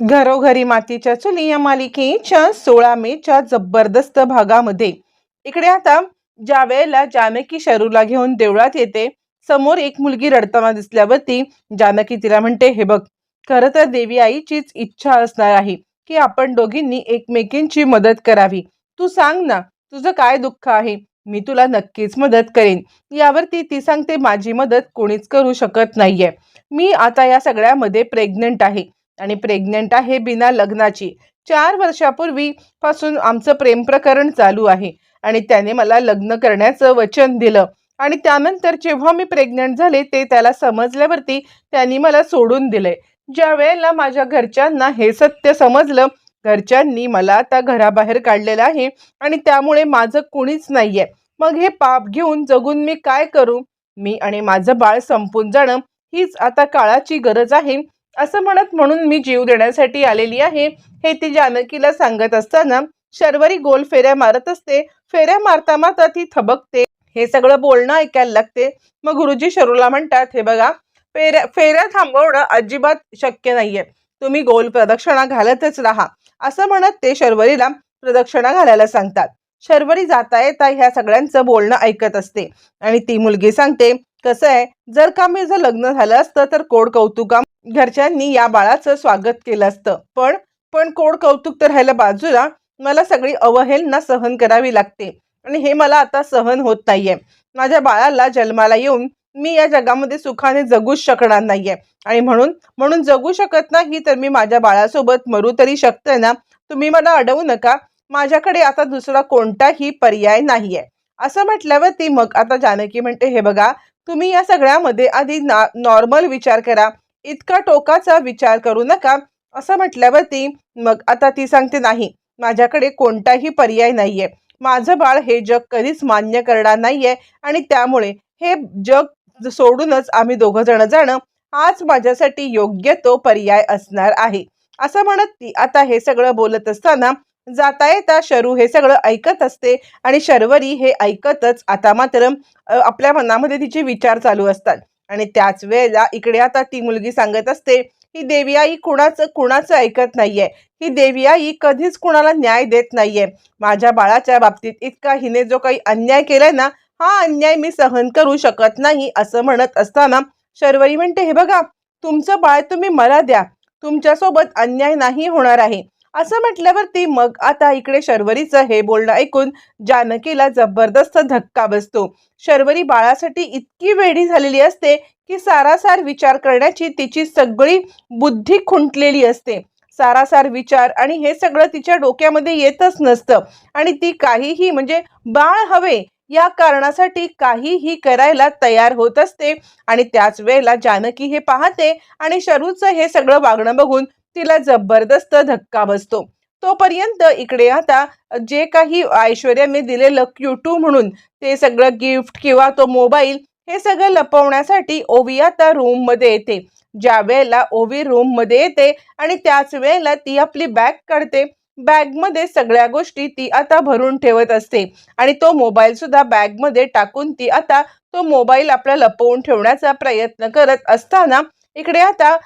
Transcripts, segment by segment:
घरोघरी मातीच्या चुली या मालिकेच्या सोळा मेच्या जबरदस्त भागामध्ये. इकडे आता ज्या वेळेला जानकी शरूला घेऊन देवळात येते समोर एक मुलगी रडताना दिसल्यावरती जानकी तिला म्हणते हे बघ खरं तर देवी आईचीच इच्छा असणार आहे की आपण दोघींनी एकमेकींची मदत करावी. तू सांग ना तुझं काय दुःख आहे? मी तुला नक्कीच मदत करेन. यावरती ती सांगते माझी मदत कोणीच करू शकत नाहीये. मी आता या सगळ्यामध्ये प्रेग्नंट आहे. आणि प्रेग्नंट आहे बिना लग्नाची. चार वर्षापूर्वी पासून आमचं प्रेम प्रकरण चालू आहे. आणि त्याने मला लग्न करण्याचं वचन दिलं. आणि त्यानंतर जेव्हा मी प्रेग्नंट झाले ते त्याला समजल्यावरती त्यांनी मला सोडून दिले. ज्या वेळेला माझ्या घरच्यांना हे सत्य समजलं घरच्यांनी मला आता घराबाहेर काढलेलं आहे आणि त्यामुळे माझं कुणीच नाहीये. मग हे पाप घेऊन जगून मी काय करू? मी आणि माझं बाळ संपून जाणं हीच आता काळाची गरज आहे. असं म्हणत म्हणून मी जीव देण्यासाठी आलेली आहे. हे ती जानकीला सांगत असताना शर्वरी गोल फेऱ्या मारत असते. फेऱ्या मारता मारता ती थबकते. हे सगळं बोलणं ऐकायला लागते. मग गुरुजी शरूला म्हणतात हे बघा फेऱ्या फेऱ्या थांबवणं अजिबात शक्य नाहीये. तुम्ही गोल प्रदक्षिणा घालतच राहा. असं म्हणत ते शर्वरीला प्रदक्षिणा घालायला सांगतात. शर्वरी जाता येता ह्या सगळ्यांचं बोलणं ऐकत असते. आणि ती मुलगी सांगते कसं आहे? जर का माझं लग्न झालं असतं तर कोड कौतुका घरच्यांनी या बाळाचं स्वागत केलं असतं. पण पण कोड कौतुक तर राहिलं बाजूला? मला सगळी अवहेलना सहन करावी लागते. आणि हे मला आता सहन होत नाहीये. माझ्या बाळाला जन्माला येऊन मी या जगामध्ये सुखाने जगूच शकणार नाहीये. आणि म्हणून म्हणून जगू शकत नाही तर मी माझ्या बाळासोबत मरू तरी शकते ना? तुम्ही मला अडवू नका. माझ्याकडे आता दुसरा कोणताही पर्याय नाहीये. असं म्हटल्यावर ती मग आता जानकी म्हणते हे बघा तुम्ही या सगळ्यामध्ये आधी ना नॉर्मल विचार करा. इतका टोकाचा विचार करू नका असं म्हटल्यावर ती मग आता ती सांगते नाही माझ्याकडे कोणताही पर्याय नाहीये. माझं बाळ हे जग कधीच मान्य करणार नाहीये आणि त्यामुळे हे जग सोडूनच आम्ही दोघं जण जाणं हाच माझ्यासाठी योग्य तो पर्याय असणार आहे. असं म्हणत ती आता हे सगळं बोलत असताना जाता येता शरू हे सगळं ऐकत असते आणि शर्वरी हे ऐकतच आता मात्र आपल्या मनामध्ये तिचे विचार चालू असतात. आणि त्याच वेळेला इकडे आता ती मुलगी सांगत असते ही देवी आई कुणाचं कुणाचं ऐकत नाहीये. ही देवी आई कधीच कुणाला न्याय देत नाहीये. माझ्या बाळाच्या बाबतीत इतका हिने जो काही अन्याय केलाय ना हा अन्याय मी सहन करू शकत नाही असं म्हणत असताना शर्वरी म्हणते हे बघा तुमचं बाळ तुम्ही मला द्या. तुमच्यासोबत अन्याय नाही होणार आहे. असं म्हटल्यावरती मग आता इकडे शर्वरीचं हे बोलणं ऐकून जानकीला जबरदस्त धक्का बसतो. शर्वरी बाळासाठी इतकी वेडी झालेली असते की सारासार विचार करण्याची तिची सगळी बुद्धी खुंटलेली असते. सारासार विचार आणि हे सगळं तिच्या डोक्यामध्ये येतच नसतं आणि ती काहीही म्हणजे बाळ हवे या कारणासाठी काहीही करायला तयार होत असते आणि त्याच वेळेला जानकी हे पाहते आणि शरूचं हे सगळं वागणं बघून तिला जबरदस्त धक्का बसतो. तोपर्यंत इकडे आता जे काही ऐश्वर्या मी दिलेलं क्यू म्हणून ते सगळं गिफ्ट किंवा तो मोबाईल हे सगळं लपवण्यासाठी ओवी आता रूममध्ये येते. ज्या वेळेला ओवी रूममध्ये येते आणि त्याच वेळेला ती आपली बॅग काढते. बॅगमध्ये सगळ्या गोष्टी ती आता भरून ठेवत असते आणि तो मोबाईल सुद्धा बॅगमध्ये टाकून ती आता तो मोबाईल आपला लपवून ठेवण्याचा प्रयत्न करत असताना इकडे आता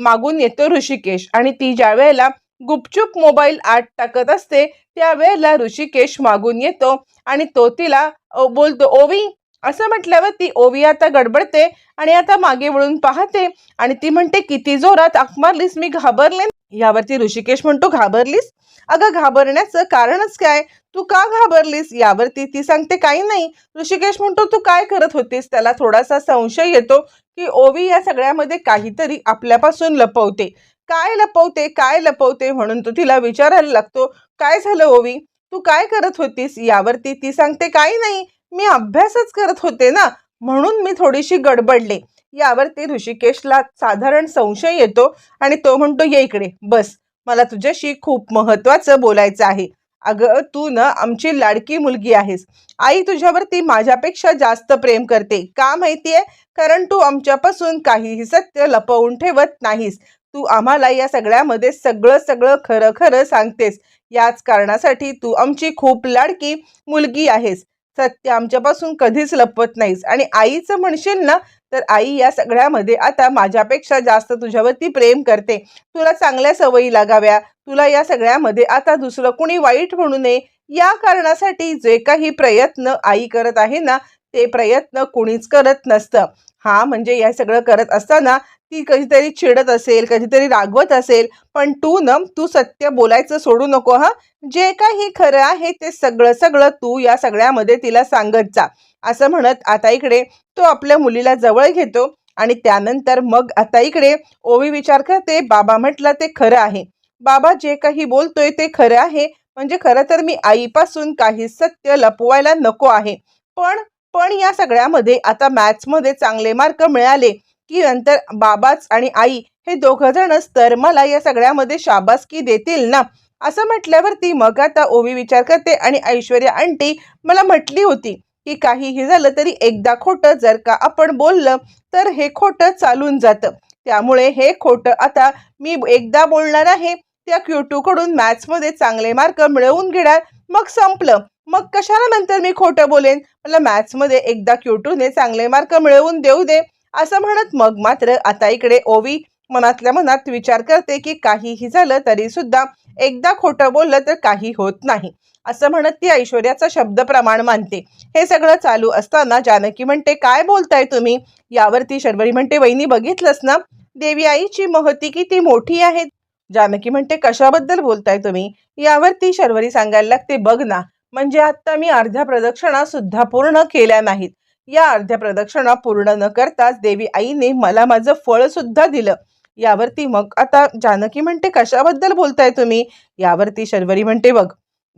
मागून येतो ऋषिकेश आणि ती ज्या वेळेला गुपचूप मोबाईल आत टाकत असते त्यावेळेला ऋषिकेश मागून येतो आणि तो तिला बोलतो ओवी असं म्हटल्यावर ती ओवी आता गडबडते आणि आता मागे वळून पाहते आणि ती म्हणते किती जोरात आक मारलीस मी घाबरले यावरती ऋषिकेश म्हणतो घाबरलीस? अगं घाबरण्याचं कारणच काय? तू का घाबरलीस? यावरती ती सांगते काही नाही. ऋषिकेश म्हणतो तू काय करत होतीस? त्याला थोडासा संशय येतो की ओवी या सगळ्यामध्ये काहीतरी आपल्यापासून लपवते. काय लपवते? काय लपवते? म्हणून तो तिला विचारायला लागतो काय झालं ओवी? तू काय करत होतीस? यावरती ती सांगते काही नाही. मी अभ्यासच करत होते ना. म्हणून मी थोडीशी गडबडले. यावरती ऋषिकेशला साधारण संशय येतो आणि तो म्हणतो ये इकडे बस. मला तुझ्याशी खूप महत्वाचं बोलायचं आहे. अगं तू ना आमची लाडकी मुलगी आहेस. आई तुझ्यावरती माझ्यापेक्षा जास्त प्रेम करते. का माहितीये? कारण तू आमच्यापासून काहीही सत्य लपवून ठेवत नाहीस. तू आम्हाला या सगळ्यामध्ये सगळं सगळं खरं खरं सांगतेस. याच कारणासाठी तू आमची खूप लाडकी मुलगी आहेस. सत्य आमच्यापासून कधीच लपवत नाहीस. आणि आईचं म्हणशील ना तर आई या सगळ्यामध्ये आता माझ्यापेक्षा जास्त तुझ्यावरती प्रेम करते. तुला चांगल्या सवयी लागाव्या. तुला या सगळ्यामध्ये आता दुसरं कुणी वाईट म्हणू नये. या कारणासाठी जे काही प्रयत्न आई करत आहे ना ते प्रयत्न कुणीच करत नसतं. हा म्हणजे या सगळं करत असताना ती कधीतरी चिडत असेल कधीतरी रागवत असेल पण तू न तू सत्य बोलायचं सोडू नको हा. जे काही खरं आहे ते सगळं सगळं तू या सगळ्यामध्ये तिला सांगत जा. असं म्हणत आता इकडे तो आपल्या मुलीला जवळ घेतो आणि त्यानंतर मग आता इकडे ओवी विचार करते बाबा म्हटलं ते खरं आहे. बाबा जे काही बोलतोय ते खरं आहे. म्हणजे खरं तर मी आईपासून काही सत्य लपवायला नको आहे. पण पण या सगळ्यामध्ये आता मॅथ्समध्ये चांगले मार्क मिळाले की नंतर बाबाच आणि आई हे दोघं जणच तर मला या सगळ्यामध्ये शाबासकी देतील ना? असं म्हटल्यावरती मग आता ओवी विचार करते आणि ऐश्वर्या आंटी मला म्हटली होती की काहीही झालं तरी एकदा खोटं जर का आपण बोललं तर हे खोटं चालून जातं. त्यामुळे हे खोटं आता मी एकदा बोलणार आहे त्या क्यू कडून मॅथ्समध्ये चांगले मार्क मिळवून घेणार मग संपलं. मग कशाला नंतर मी खोटं बोलेन? मला मॅथ्समध्ये एकदा क्यूटूने चांगले मार्क मिळवून देऊ दे. असं म्हणत मग मात्र आता इकडे ओवी मनातल्या मनात विचार करते की काहीही झालं तरी सुद्धा एकदा खोटं बोललं तर काही होत नाही. असं म्हणत ती ऐश्वर्याचा शब्द प्रमाण मानते. हे सगळं चालू असताना जानकी म्हणते काय बोलताय तुम्ही? यावरती शर्वरी म्हणते वहिनी बघितलंस ना? देवी आईची महती किती मोठी आहे. जानकी म्हणते कशाबद्दल बोलताय तुम्ही? यावरती शर्वरी सांगायला लागते बघ ना म्हणजे आत्ता मी अर्ध्या प्रदक्षिणा सुद्धा पूर्ण केल्या नाहीत. या अर्ध्या प्रदक्षिणा पूर्ण न करताच देवी आईने मला माझं फळ सुद्धा दिलं. यावरती मग आता जानकी म्हणते कशाबद्दल बोलताय तुम्ही? यावरती शर्वरी म्हणते बघ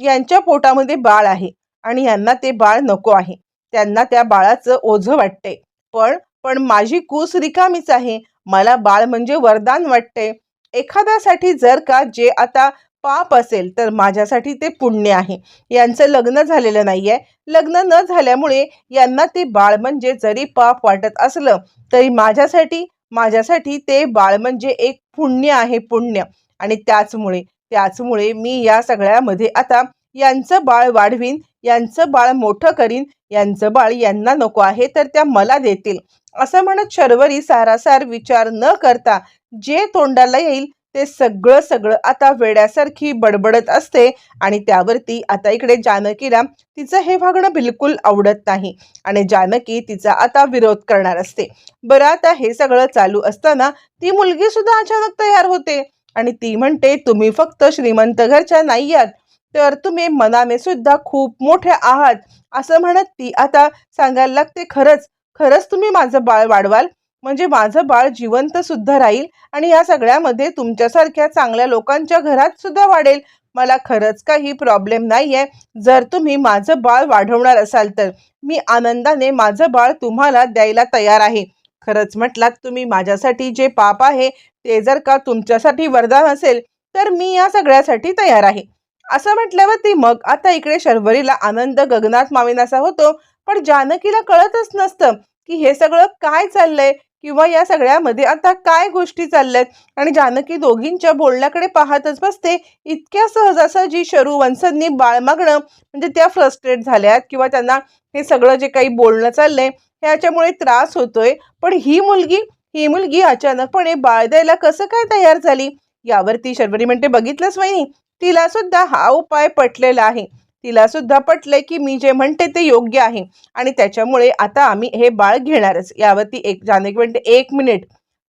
यांच्या पोटामध्ये बाळ आहे आणि यांना ते बाळ नको आहे. त्यांना त्या बाळाचं ओझं वाटते पण पण माझी कूस रिकामीच आहे. मला बाळ म्हणजे वरदान वाटते एखाद्यासाठी जर का जे आता पाप असेल तर माझ्यासाठी ते पुण्य आहे. यांचं लग्न झालेलं नाहीये. लग्न न झाल्यामुळे यांना ते बाळ म्हणजे जरी पाप वाटत असलं तरी माझ्यासाठी माझ्यासाठी ते बाळ म्हणजे एक पुण्य आहे पुण्य. आणि त्याचमुळे त्याचमुळे मी या सगळ्यामध्ये आता यांचं बाळ वाढवीन यांचं बाळ मोठं करीन यांचं बाळ यांना नको आहे तर त्या मला देतील. असं म्हणत शर्वरी सारासार विचार न करता जे तोंडाला येईल ते सगळं सगळं आता वेड्यासारखी बडबडत असते आणि त्यावरती आता इकडे जानकीला तिचं हे वागणं बिलकुल आवडत नाही आणि जानकी तिचा आता विरोध करणार असते. बरं आता हे सगळं चालू असताना ती मुलगी सुद्धा अचानक तयार होते आणि ती म्हणते तुम्ही फक्त श्रीमंत घरच्या नाही आहात तर तुम्ही मनाने सुद्धा खूप मोठे आहात. असं म्हणत ती आता सांगायला लागते खरंच खरंच तुम्ही माझं बाळ वाढवाल? म्हणजे माझं बाळ जिवंत सुद्धा राहील आणि या सगळ्यामध्ये तुमच्यासारख्या चांगल्या लोकांच्या घरात सुद्धा वाढेल. मला खरंच काही प्रॉब्लेम नाही आहे जर तुम्ही माझं बाळ वाढवणार असाल तर मी आनंदाने माझं बाळ तुम्हाला द्यायला तयार आहे. खरंच म्हटलात तुम्ही माझ्यासाठी जे पाप आहे ते जर का तुमच्यासाठी वरदान असेल तर मी या सगळ्यासाठी तयार आहे. असं म्हटल्यावर ती मग आता इकडे शर्वरीला आनंद गगनात मावेनासा होतो पण जानकीला कळतच नसतं की हे सगळं काय चाललंय. किंवा या सगळ्यामध्ये आता काय गोष्टी चालल्यात? आणि जानकी दोघींच्या बोलण्याकडे पाहतच बसते. इतक्या सहजासहजी शरू वंशांनी बाळ मागणं म्हणजे त्या फ्रस्ट्रेट झाल्यात किंवा त्यांना हे सगळं जे काही बोलणं चाललंय ह्याच्यामुळे त्रास होतोय. पण ही मुलगी ही मुलगी अचानकपणे बाळ द्यायला कसं काय तयार झाली? यावरती शर्वरी म्हणते बघितलंच वहिनी तिला सुद्धा हा उपाय पटलेला आहे. तिला सुद्धा पटलंय की मी जे म्हणते ते योग्य आहे. आणि त्याच्यामुळे आता आम्ही हे बाळ घेणारच. यावरती एक जानकी म्हणते एक मिनिट.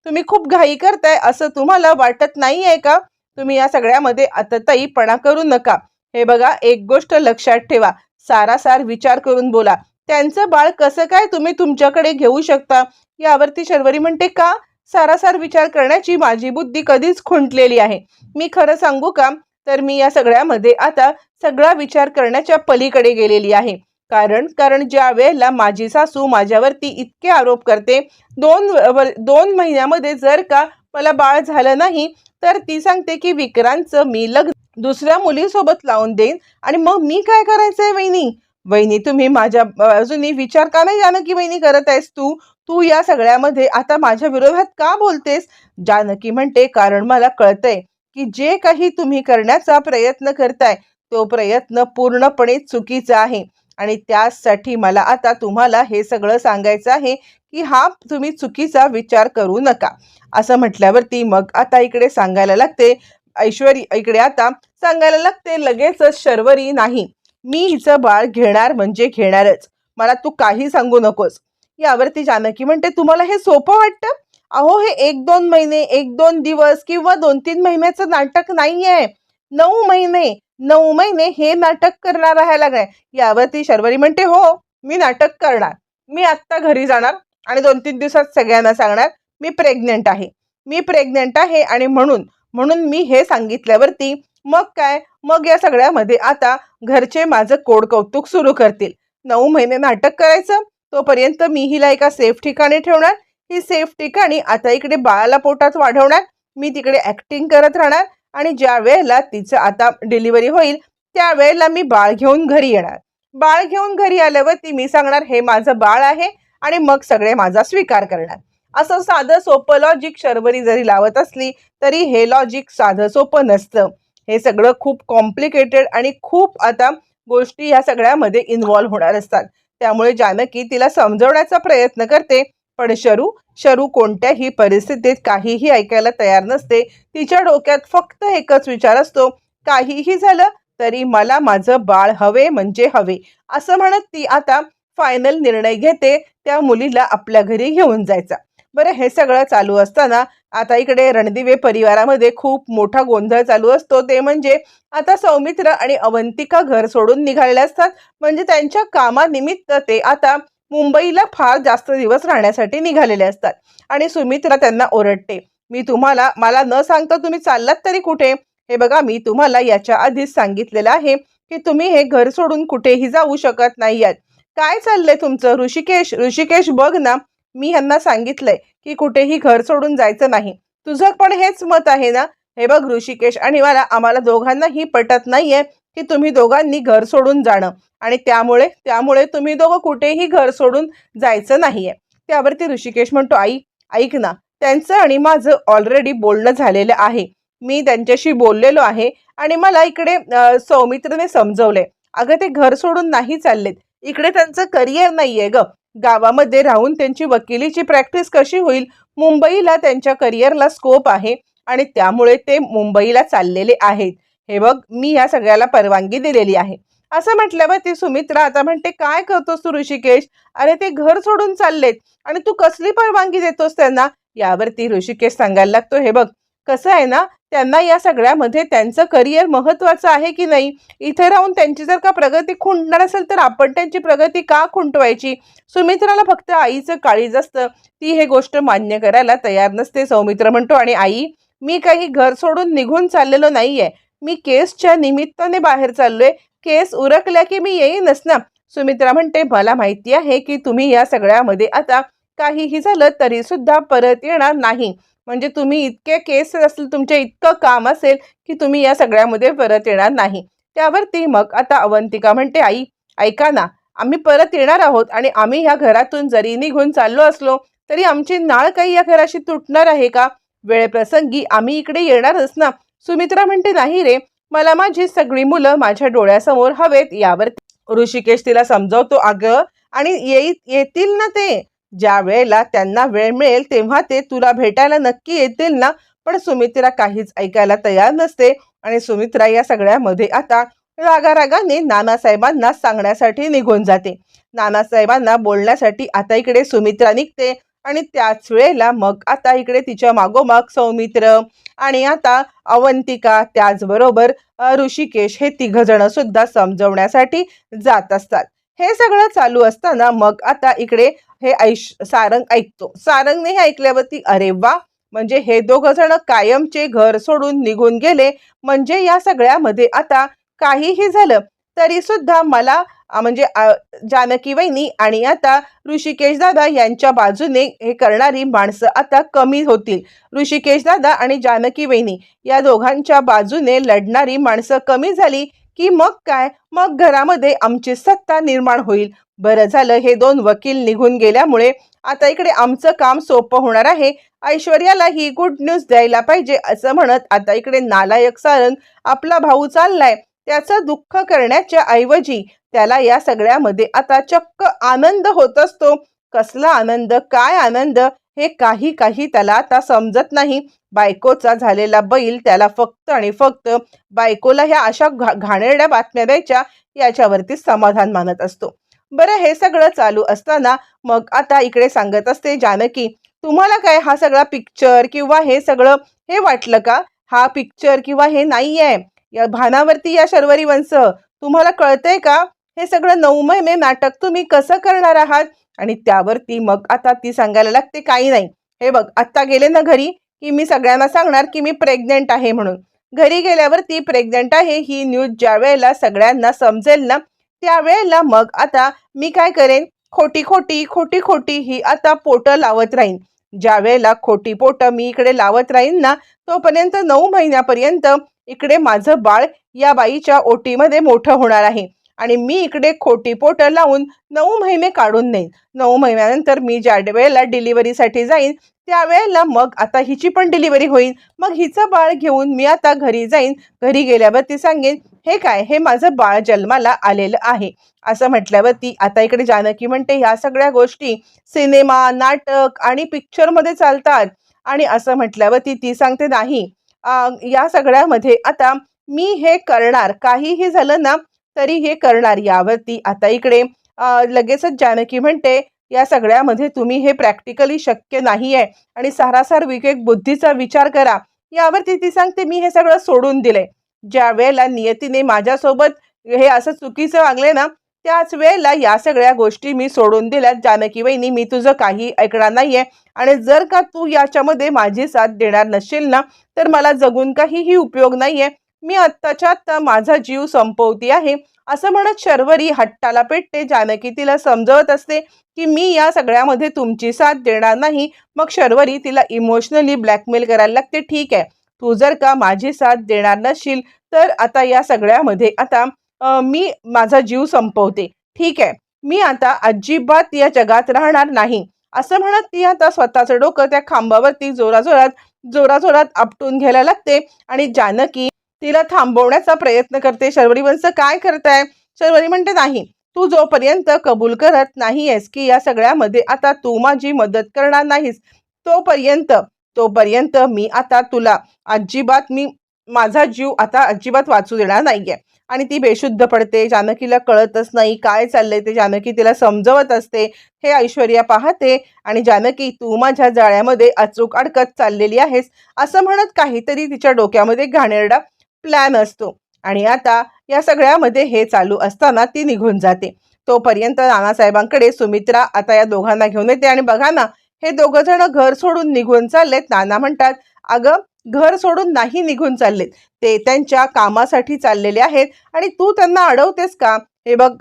तुम्ही खूप घाई करताय असं तुम्हाला वाटत नाही आहे का? तुम्ही या सगळ्यामध्ये आतताईपणा करू नका. हे बघा एक गोष्ट लक्षात ठेवा. सारासार विचार करून बोला. त्यांचं बाळ कसं काय तुम्ही तुमच्याकडे घेऊ शकता? यावरती शर्वरी म्हणते का? सारासार विचार करण्याची माझी बुद्धी कधीच खुंटलेली आहे. मी खरं सांगू का? तर मी या सगळ्यामध्ये आता सगळा विचार करण्याच्या पलीकडे गेलेली आहे. कारण कारण ज्या वेळेला माझी सासू माझ्यावरती इतके आरोप करते दोन वर दोन महिन्यामध्ये जर का मला बाळ झालं नाही तर ती सांगते की विक्रांतचं मी लग्न दुसऱ्या मुलीसोबत लावून देईन आणि मग मी काय करायचंय वहिनी? वहिनी तुम्ही माझ्या बाजूनी विचार का नाही जानकी वहिनी करत आहेस तू? तू या सगळ्यामध्ये आता माझ्या विरोधात का बोलतेस? जानकी म्हणते कारण मला कळतंय की जे काही तुम्ही करण्याचा प्रयत्न करताय तो प्रयत्न पूर्णपणे चुकीचा आहे. आणि त्यासाठी मला आता तुम्हाला हे सगळं सांगायचं आहे की हा तुम्ही चुकीचा विचार करू नका. असं म्हटल्यावरती मग आता इकडे सांगायला लागते ऐश्वरी इकडे आता सांगायला लागते लगेचच शर्वरी नाही. मी हिचं बाळ घेणार म्हणजे घेणारच. मला तू काही सांगू नकोस. यावरती जानकी म्हणते तुम्हाला हे सोपं वाटतं? अहो हे एक दोन महिने एक दोन दिवस किंवा दोन तीन महिन्याचं नाटक नाहीये. नऊ महिने नऊ महिने हे नाटक करणार राहायला काय? यावरती शर्वरी म्हणते हो मी नाटक करणार. मी आत्ता घरी जाणार आणि दोन तीन दिवसात सगळ्यांना सांगणार मी प्रेग्नेंट आहे. मी प्रेग्नेंट आहे आणि म्हणून म्हणून मी हे सांगितल्यावरती मग काय? मग या सगळ्यामध्ये आता घरचे माझं कोड कौतुक सुरू करतील. नऊ महिने नाटक करायचं तोपर्यंत मी हिला एका सेफ ठिकाणी ठेवणार ही सेफ ठिकाणी आता इकडे बाळाला पोटात वाढवणार. मी तिकडे ॲक्टिंग करत राहणार आणि ज्या वेळेला तिचं आता डिलिव्हरी होईल त्यावेळेला मी बाळ घेऊन घरी येणार. बाळ घेऊन घरी आल्यावरती मी सांगणार हे माझं बाळ आहे आणि मग सगळे माझा स्वीकार करणार. असं साधं सोपं लॉजिक शर्वरी जरी लावत असली तरी हे लॉजिक साधं सोपं नसतं. हे सगळं खूप कॉम्प्लिकेटेड आणि खूप आता गोष्टी या सगळ्यामध्ये इन्व्हॉल्व्ह होणार असतात. त्यामुळे जानकी तिला समजवण्याचा प्रयत्न करते. पण शरू शरू कोणत्याही परिस्थितीत काहीही ऐकायला तयार नसते. तिच्या डोक्यात फक्त एकच विचार असतो काहीही झालं तरी मला माझं बाळ हवे म्हणजे हवे. असं म्हणत ती आता फायनल निर्णय घेते त्या मुलीला आपल्या घरी घेऊन जायचा. बरं हे सगळं चालू असताना आता इकडे रणदिवे परिवारामध्ये खूप मोठा गोंधळ चालू असतो. ते म्हणजे आता सौमित्र आणि अवंतिका घर सोडून निघालेले असतात. म्हणजे त्यांच्या कामानिमित्त ते आता मुंबईला फार जास्त दिवस राहण्यासाठी निघालेले असतात. आणि सुमित्रा त्यांना ओरडते. मी तुम्हाला मला न सांगता तुम्ही चाललात तरी कुठे? हे बघा मी तुम्हाला याच्या आधीच सांगितलेलं आहे की तुम्ही हे घर सोडून कुठेही जाऊ शकत नाही आहात काय चाललंय तुमचं? ऋषिकेश ऋषिकेश बघ ना. मी ह्यांना सांगितलंय की कुठेही घर सोडून जायचं नाही. तुझं पण हेच मत आहे ना? हे बघ ऋषिकेश आणि मला आम्हाला दोघांनाही पटत नाहीये की तुम्ही दोघांनी घर सोडून जाणं. आणि त्यामुळे त्यामुळे तुम्ही दोघं कुठेही घर सोडून जायचं नाहीये. त्यावरती ऋषिकेश म्हणतो आई ऐक ना त्यांचं आणि माझं ऑलरेडी बोलणं झालेलं आहे. मी त्यांच्याशी बोललेलो आहे आणि मला इकडे सौमित्रने समजवलंय. अगं ते घर सोडून नाही चाललेत. इकडे त्यांचं करिअर नाहीये ग. गावामध्ये राहून त्यांची वकिलीची प्रॅक्टिस कशी होईल? मुंबईला त्यांच्या करिअरला स्कोप आहे आणि त्यामुळे ते मुंबईला चाललेले आहेत. हे बघ मी या सगळ्याला परवानगी दिलेली आहे. असं म्हटल्यावर ती सुमित्रा आता म्हणते काय करतोस तू ऋषिकेश? अरे ते घर सोडून चाललेत. आणि तू कसली परवानगी देतोस त्यांना? यावरती ऋषिकेश सांगायला लागतो हे बघ कसं आहे ना त्यांना या सगळ्यामध्ये त्यांचं करिअर महत्वाचं आहे की नाही? इथे राहून त्यांची जर का प्रगती खुंटणार असेल तर आपण त्यांची प्रगती का खुंटवायची? सुमित्राला फक्त आईचं काळीज असतं. ती हे गोष्ट मान्य करायला तयार नसते सौमित्र म्हणतो. आणि आई मी काही घर सोडून निघून चाललेलो नाही आहे मी केसच्या निमित्ताने बाहेर चाललोय. केस उरकल्या की मी येईनच ना सुमित्रा म्हणते मला माहिती आहे की तुम्ही या सगळ्यामध्ये आता काहीही झालं तरी सुद्धा परत येणार नाही. म्हणजे तुम्ही इतके केस असेल तुमचे इतकं काम असेल की तुम्ही या सगळ्यामध्ये परत येणार नाही. त्यावरती मग आता अवंतिका म्हणते आई ऐका ना आम्ही परत येणार आहोत आणि आम्ही ह्या घरातून जरी निघून चाललो असलो तरी आमची नाळ काही या घराशी तुटणार आहे का? वेळप्रसंगी आम्ही इकडे येणारच ना. सुमित्रा म्हणते नाही रे मला माझी सगळी मुलं माझ्या डोळ्यासमोर हवेत यावर ऋषिकेश तिला समजावतो अगं आणि येतील ना ते? ज्या वेळेला त्यांना वेळ मिळेल तेव्हा ते तुला भेटायला नक्की येतील ना पण सुमित्रा काहीच ऐकायला तयार नसते आणि सुमित्रा या सगळ्यामध्ये आता रागारागाने नानासाहेबांना सांगण्यासाठी निघून जाते. नानासाहेबांना बोलण्यासाठी आता इकडे सुमित्रा निघते. आणि त्याच वेळेला मग आता इकडे तिच्या मागोमाग सौमित्र आणि आता अवंतिका त्याचबरोबर ऋषिकेश हे तिघ जण सुद्धा समजवण्यासाठी जात असतात. हे सगळं चालू असताना मग आता इकडे हे ऐश सारंग ऐकतो. सारंगने हे ऐकल्यावरती अरे वा! म्हणजे हे दोघ जण कायमचे घर सोडून निघून गेले. म्हणजे या सगळ्यामध्ये आता काहीही झालं तरी सुद्धा मला म्हणजे जानकी वहिनी आणि आता ऋषिकेश दादा यांच्या बाजूने हे करणारी माणसं आता कमी होतील. ऋषिकेश दादा आणि जानकी वहिनी या दोघांच्या बाजूने लढणारी माणसं कमी झाली की मग काय? मग घरामध्ये आमची सत्ता निर्माण होईल. बरं झालं हे दोन वकील निघून गेल्यामुळे आता इकडे आमचं काम सोपं होणार आहे. ऐश्वर्याला ही गुड न्यूज द्यायला पाहिजे असं म्हणत आता इकडे नालायक सारंग आपला भाऊ चाललाय. त्याचं दुःख करण्याच्या ऐवजी त्याला या सगळ्यामध्ये आता चक्क आनंद होत असतो. कसला आनंद? काय आनंद? हे काही काही त्याला आता समजत नाही. बायकोचा झालेला बैल त्याला फक्त आणि फक्त बायकोला ह्या अशा घा घाणेरड्या बातम्या द्यायच्या याच्यावरती समाधान मानत असतो. बरं हे सगळं चालू असताना मग आता इकडे सांगत असते जानकी तुम्हाला काय हा सगळा पिक्चर किंवा हे सगळं हे वाटलं का? हा पिक्चर किंवा हे नाही आहे या भानावरती या शर्वरी वंश तुम्हाला कळतंय का? हे सगळं नऊ महिने नाटक तुम्ही कसं करणार आहात? आणि त्यावरती मग आता ती सांगायला लागते काही नाही. हे बघ आत्ता गेले ना घरी की मी सगळ्यांना सांगणार की मी प्रेग्नेंट आहे म्हणून. घरी गेल्यावर ती प्रेग्नेंट आहे ही न्यूज ज्या वेळेला सगळ्यांना समजेल ना त्यावेळेला मग आता मी काय करेन? खोटी खोटी खोटी खोटी ही आता पोटं लावत राहीन. ज्या वेळेला खोटी पोटं मी इकडे लावत राहीन ना तोपर्यंत नऊ महिन्यापर्यंत इकडे माझं बाळ या बाईच्या ओटीमध्ये मोठं होणार आहे. आणि मी इकडे खोटी पोटं लावून नऊ महिने काढून नेईन. नऊ महिन्यानंतर मी ज्या वेळेला डिलिव्हरीसाठी जाईन त्यावेळेला मग आता हिची पण डिलिव्हरी होईल मग हिचं बाळ घेऊन मी आता घरी जाईन. घरी गेल्यावर ती सांगेन हे काय? हे माझं बाळ जन्माला आलेलं आहे. असं म्हटल्यावरती आता इकडे जानकी म्हणते ह्या सगळ्या गोष्टी सिनेमा नाटक आणि पिक्चरमध्ये चालतात. आणि असं म्हटल्यावरती ती सांगते नाही या सगळ्यामध्ये आता मी हे करणार. काहीही झालं ना तरी हे करणार यावरती. आता इकडे लगेचच जानकी म्हणते या सगळ्यामध्ये तुम्ही हे प्रॅक्टिकली शक्य नाही आहे आणि सारासार विवेक बुद्धीचा विचार करा. यावरती ती सांगते मी हे सगळं सोडून दिले ज्या वेळेला नियतीने माझ्यासोबत हे असं चुकीचं वागले ना त्याच वेळेला या सगळ्या गोष्टी मी सोडून दिल्यात. जानकी वहिनी मी तुझं काही ऐकणार नाहीये आणि जर का तू याच्यामध्ये माझी साथ देणार नसेल ना तर मला जगून काहीही उपयोग नाहीये. मी आत्ताच्या आत्ता माझा जीव संपवती आहे. असं म्हणत शर्वरी हट्टाला पेटते. जानकी तिला समजवत असते की मी या सगळ्यामध्ये तुमची साथ देणार नाही. मग शर्वरी तिला इमोशनली ब्लॅकमेल करायला लागते. ठीक आहे. तू जर का माझी साथ देणार नसशील तर आता या सगळ्यामध्ये आता मी माझा जीव संपवते. ठीक आहे. मी आता अजिबात या जगात राहणार नाही. असं म्हणत ती आता स्वतःचं डोकं त्या खांबावरती जोराजोरात जोराजोरात आपटून घ्यायला लागते. आणि जानकी तिला थांबवण्याचा प्रयत्न करते. शर्वरी वंश काय करताय? शर्वरी म्हणते नाही तू जोपर्यंत कबूल करत नाहीयेस की या सगळ्यामध्ये आता तू माझी मदत करणार नाहीस तोपर्यंत तोपर्यंत मी आता तुला अजिबात मी माझा जीव आता अजिबात वाचू देणार नाहीये. आणि ती बेशुद्ध पडते. जानकीला कळतच नाही काय चाललंय ते. जानकी तिला समजवत असते. हे ऐश्वर्या पाहते आणि जानकी तू माझ्या जाळ्यामध्ये अचूक अडकत चाललेली आहेस. असं म्हणत काहीतरी तिच्या डोक्यामध्ये घाणेरडा प्लॅन असतो. आणि आता या सगळ्यामध्ये हे चालू असताना ती निघून जाते. तोपर्यंत नानासाहेबांकडे सुमित्रा आता या दोघांना घेऊन येते आणि बघा ना हे दोघं जण घर सोडून निघून चाललेत. नाना म्हणतात अगं घर सोडून नाही निघून चाललेत. ते त्यांच्या कामासाठी चाललेले आहेत आणि तू त्यांना अडवतेस का? हे बघ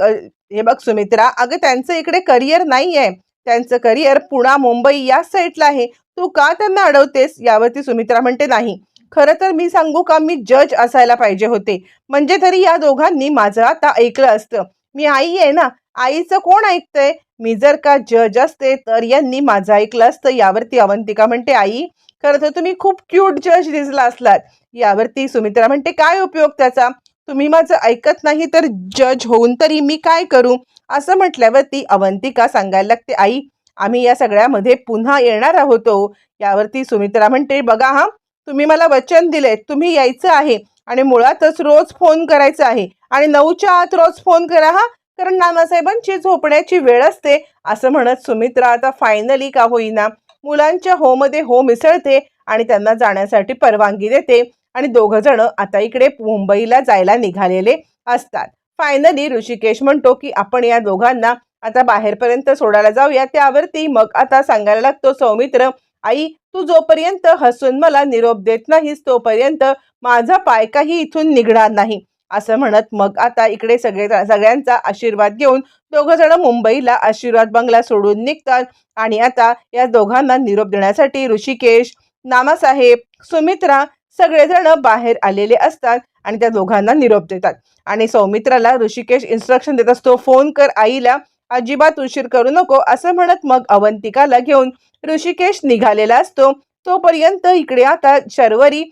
हे बघ सुमित्रा अगं त्यांचं इकडे करिअर नाही आहे त्यांचं करिअर पुणा मुंबई या साईडला आहे. तू का त्यांना अडवतेस? यावरती सुमित्रा म्हणते नाही. खरं तर मी सांगू का मी जज असायला पाहिजे होते. म्हणजे तरी या दोघांनी माझं आता ऐकलं असतं. मी आई आहे ना आईचं कोण ऐकतंय? मी जर का जज असते तर यांनी माझं ऐकलं असतं. यावरती अवंतिका म्हणते आई खरं तर तुम्ही खूप क्यूट जज दिसला असलात. यावरती सुमित्रा म्हणते काय उपयोग त्याचा? तुम्ही माझं ऐकत नाही तर जज होऊन तरी मी काय करू? असं म्हटल्यावरती अवंतिका सांगायला लागते आई आम्ही या सगळ्यामध्ये पुन्हा येणार आहोतो. यावरती सुमित्रा म्हणते बघा हा तुम्ही मला वचन दिले तुम्ही यायचं आहे. आणि मुळातच रोज फोन करायचा आहे. आणि नऊच्या आत रोज फोन करा हा कारण नानासाहेबांची झोपण्याची वेळ असते असं म्हणत सुमित्रा आता फायनली का होईना मुलांच्या हो मध्ये हो मिसळते आणि त्यांना जाण्यासाठी परवानगी देते. आणि दोघं जण आता इकडे मुंबईला जायला निघालेले असतात. फायनली ऋषिकेश म्हणतो की आपण या दोघांना आता बाहेरपर्यंत सोडायला जाऊया. त्यावरती मग आता सांगायला लागतो सौमित्र आई तू जोपर्यंत हसून मला निरोप देत नाहीस तोपर्यंत माझा पाय काही इथून निघणार नाही. असं म्हणत मग आता इकडे सगळे सगळ्यांचा आशीर्वाद घेऊन दोघ जण मुंबईला आशीर्वाद बंगला सोडून निघतात आणि आता या दोघांना निरोप देण्यासाठी ऋषिकेश नामासाहेब सुमित्रा सगळेजण बाहेर आलेले असतात आणि त्या दोघांना निरोप देतात. आणि सौमित्राला ऋषिकेश इन्स्ट्रक्शन देत असतो फोन कर आईला अजिबात उशीर करू नको असं म्हणत मग अवंतिकाला घेऊन ऋषिकेश निघालेला असतो. तोपर्यंत इकडे आता शर्वरी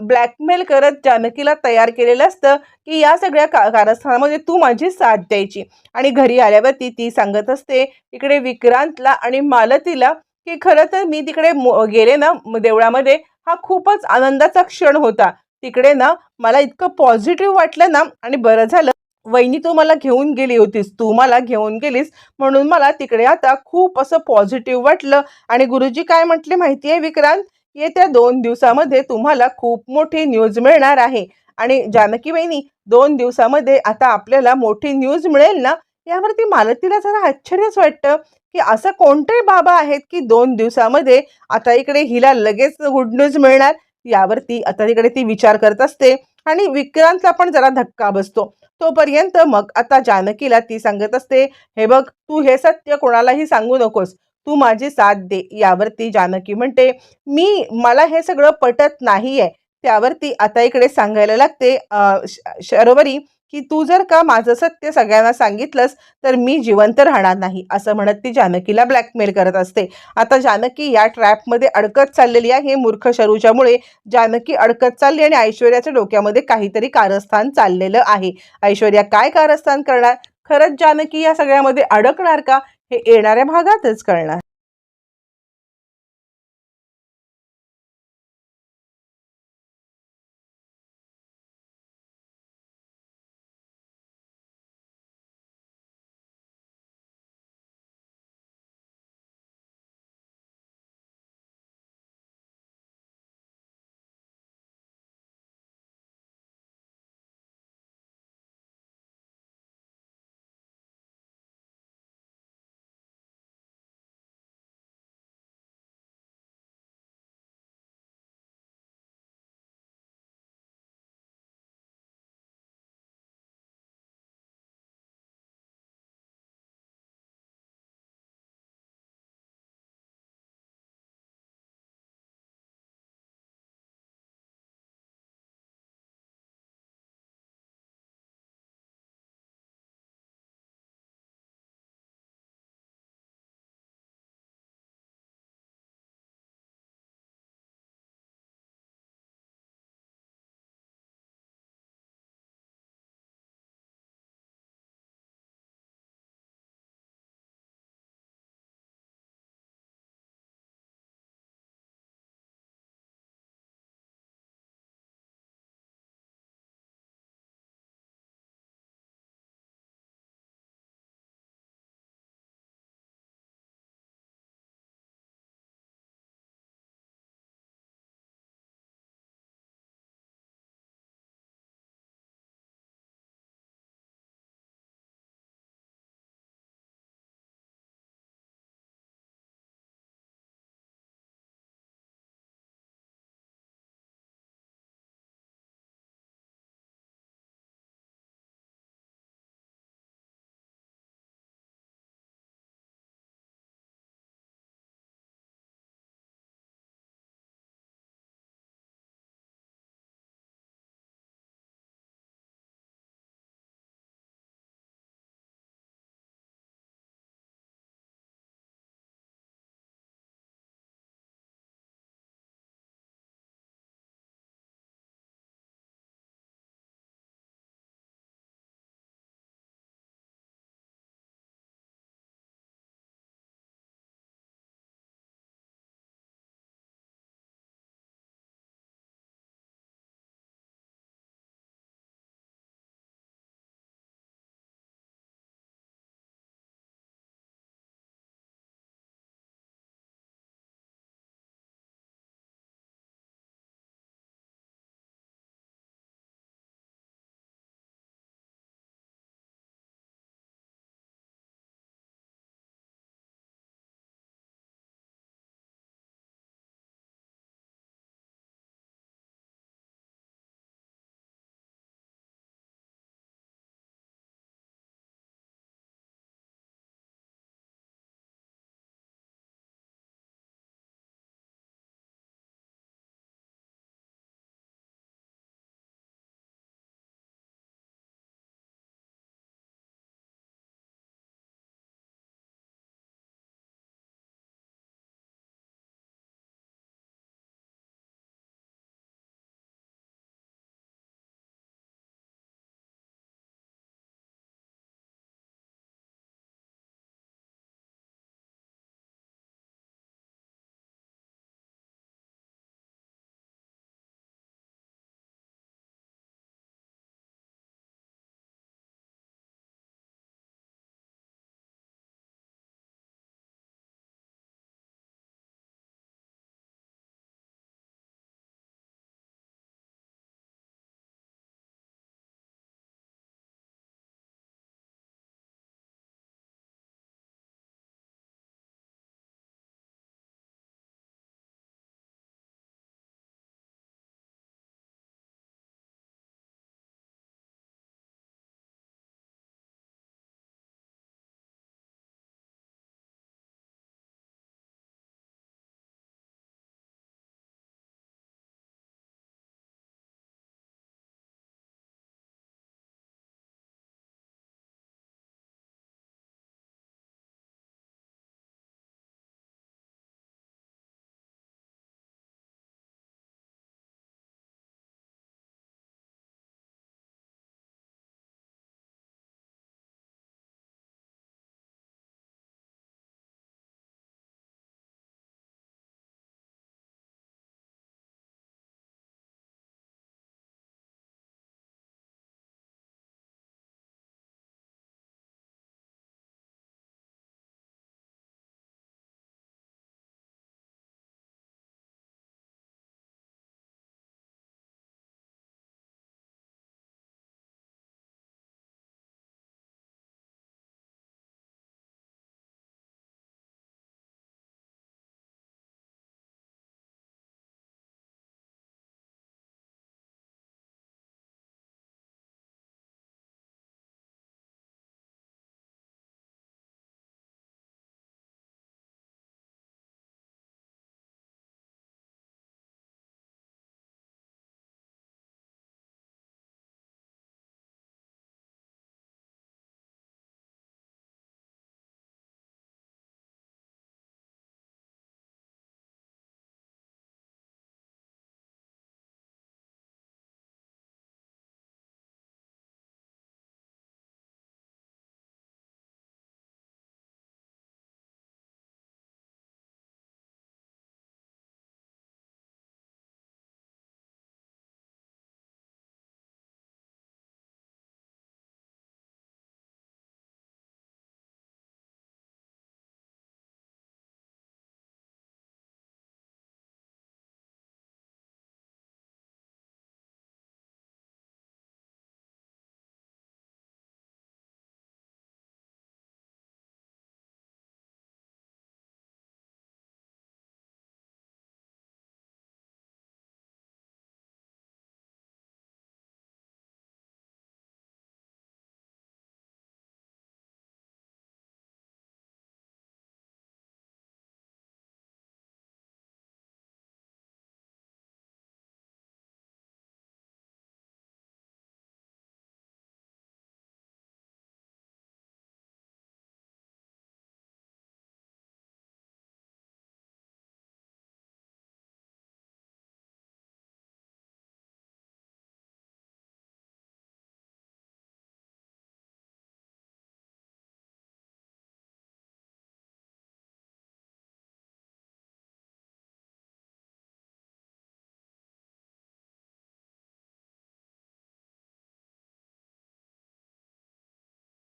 ब्लॅकमेल करत जानकीला तयार केलेलं असतं की या सगळ्या का कारस्थानामध्ये तू माझी साथ द्यायची. आणि घरी आल्यावरती ती सांगत असते इकडे विक्रांतला आणि मालतीला की खरं तर मी तिकडे मो- गेले ना देवळामध्ये हा खूपच आनंदाचा क्षण होता. तिकडे ना मला इतकं पॉझिटिव्ह वाटलं ना आणि बरं झालं वहिनी तू मला घेऊन गेली होतीस. तू मला घेऊन गेलीस. म्हणून मला तिकडे आता खूप असं पॉझिटिव्ह वाटलं. आणि गुरुजी काय म्हटले माहिती आहे विक्रांत? येत्या दोन दिवसामध्ये तुम्हाला खूप मोठी न्यूज मिळणार आहे. आणि जानकी वहिनी दोन दिवसामध्ये आता आपल्याला मोठी न्यूज मिळेल ना? यावरती मालतीला जरा आश्चर्यच वाटतं की असं कोणते बाबा आहेत की दोन दिवसामध्ये आता इकडे हिला लगेच गुड न्यूज मिळणार? यावरती आता तिकडे ती विचार करत असते. आणि विक्रांतला पण जरा धक्का बसतो. तोपर्यंत मग आता जानकीला ती सांगत असते हे बघ तू हे सत्य कोणालाही सांगू नकोस. तू माझी साथ दे. यावरती जानकी म्हणते मी मला हे सगळं पटत नाहीये. त्यावरती आता इकडे सांगायला लागते अं, श- की तू जर का माझं सत्य सगळ्यांना सांगितलंस तर मी जिवंत राहणार नाही असं म्हणत ती जानकीला ब्लॅकमेल करत असते. आता जानकी या ट्रॅपमध्ये अडकत चाललेली आहे मूर्ख शरूच्यामुळे जानकी अडकत चालली आणि ऐश्वर्याच्या डोक्यामध्ये काहीतरी कारस्थान चाललेलं आहे. ऐश्वर्या काय कारस्थान करणार? खरंच जानकी या सगळ्यामध्ये अडकणार का? हे येणाऱ्या भागातच कळणार.